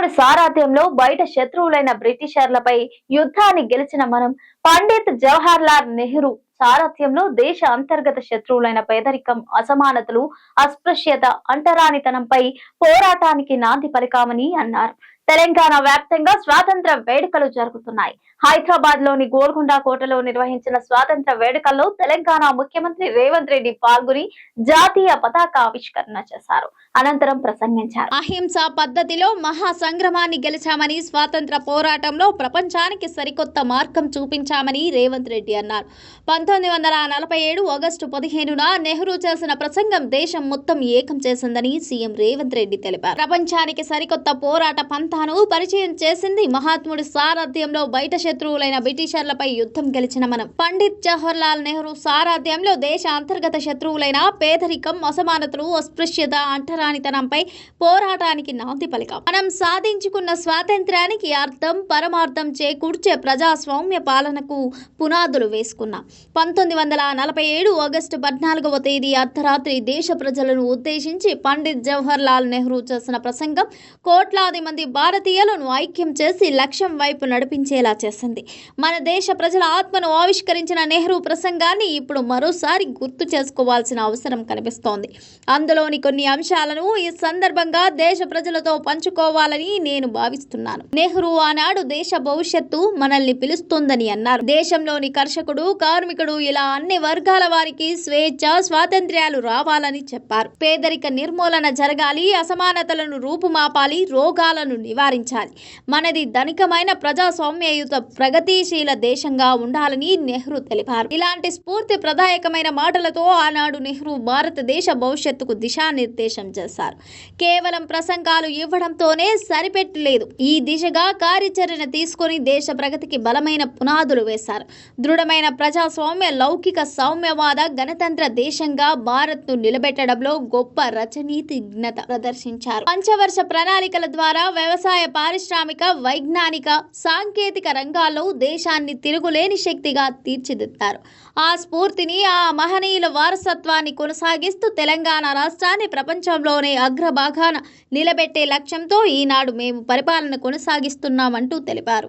మహాత్ముడి సారథ్యంలో బయట శత్రువులైన బ్రిటిషర్లపై యుద్ధాన్ని గెలిచిన మనం పండిత్ జవహర్ లాల్ నెహ్రూ సారథ్యంలో దేశ అంతర్గత శత్రువులైన పేదరికం అసమానతలు అస్పృశ్యత అంటరానితనంపై పోరాటానికి నాంది పలికామని అన్నారు. తెలంగాణ వ్యాప్తంగా స్వాతంత్ర వేడుకలు జరుగుతున్నాయి. హైదరాబాద్లోని గోల్కొండ కోటలో నిర్వహించిన స్వాతంత్ర వేడుకల్లో తెలంగాణ ముఖ్యమంత్రి రేవంత్ రెడ్డి పాల్గొని జాతీయ పతాక ఆవిష్కరణ చేశారు. అనంతరం ప్రసంగించారు. అహింసా పద్ధతిలో మహా సంగ్రమాన్ని గెలిచామని స్వాతంత్ర పోరాటంలో ప్రపంచానికి సరికొత్త మార్గం చూపించామని రేవంత్ రెడ్డి అన్నారు. పంతొమ్మిది వందల నలభై ఏడు ఆగస్టు పదిహేనున నెహ్రూ చేసిన ప్రసంగం దేశం మొత్తం ఏకం చేసిందని సీఎం రేవంత్ రెడ్డి తెలిపారు. ప్రపంచానికి సరికొత్త పోరాట తాను పరిచయం చేసింది మహాత్ముడి సారథ్యంలో బయట శత్రువులైన బ్రిటిషర్లపై యుద్ధం గెలిచిన మనం. పండిత్ జవహర్ లాల్ నెహ్రూ సారథ్యంలో దేశ అంతర్గత శత్రువులైన పేదరికం అసమానతలు అస్పృశ్యత అంటరానితనంపై పోరాటానికి నాంది పలికాం. మనం సాధించుకున్న స్వాతంత్ర్యానికి అర్థం పరమార్థం చేకూర్చే ప్రజాస్వామ్య పాలనకు పునాదులు వేసుకున్నాం. పంతొమ్మిది వందల నలభై ఏడు ఆగస్టు పద్నాలుగవ తేదీ అర్ధరాత్రి దేశ ప్రజలను ఉద్దేశించి పండిత్ జవహర్ లాల్ నెహ్రూ చేసిన ప్రసంగం కోట్లాది మంది భారతీయులను ఐక్యం చేసి లక్ష్యం వైపు నడిపించేలా చేసింది. మన దేశ ప్రజల ఆత్మను ఆవిష్కరించిన నెహ్రూ ప్రసంగాన్ని ఇప్పుడు మరోసారి గుర్తు చేసుకోవాల్సిన అవసరం కనిపిస్తోంది. అందులోని కొన్ని అంశాలను ఈ సందర్భంగా దేశ ప్రజలతో పంచుకోవాలని నేను భావిస్తున్నాను. నెహ్రూ ఆనాడు దేశ భవిష్యత్తు మనల్ని పిలుస్తుందని అన్నారు. దేశంలోని కర్షకుడు కార్మికుడు ఇలా అన్ని వర్గాల వారికి స్వేచ్ఛ స్వాతంత్ర్యాలు రావాలని చెప్పారు. పేదరిక నిర్మూలన జరగాలి అసమానతలను రూపుమాపాలి రోగాలను నివారించాలి. మనది ధనికమైన ప్రజాస్వామ్యయుత ప్రగతిశీల దేశంగా ఉండాలని నెహ్రూ తెలిపారు. ఇలాంటి స్ఫూర్తి ప్రదాయకమైన మాటలతో ఆనాడు నెహ్రూ భారతదేశ భవిష్యత్తుకు దిశానిర్దేశం చేశారు. కేవలం ప్రసంగాలు ఇవ్వడంతోనే సరిపెట్టలేదు. ఈ దిశగా కార్యాచరణ తీసుకొని దేశ ప్రగతికి బలమైన పునాదులు వేశారు. దృఢమైన ప్రజాస్వామ్య లౌకిక సౌమ్యవాద గణతంత్ర దేశంగా భారత్ను నిలబెట్టడంలో గొప్ప రచనీతిజ్ఞత ప్రదర్శించారు. పంచవర్ష ప్రణాళికల ద్వారా వ్యవసాయ పారిశ్రామిక వైజ్ఞానిక సాంకేతిక రంగాల్లో దేశాన్ని తిరుగులేని శక్తిగా తీర్చిదిద్దారు. ఆ స్ఫూర్తిని ఆ మహనీయుల వారసత్వాన్ని కొనసాగిస్తూ తెలంగాణ రాష్ట్రాన్ని ప్రపంచంలోనే అగ్రభాగాన నిలబెట్టే లక్ష్యంతో ఈనాడు మేము పరిపాలన కొనసాగిస్తున్నామంటూ తెలిపారు.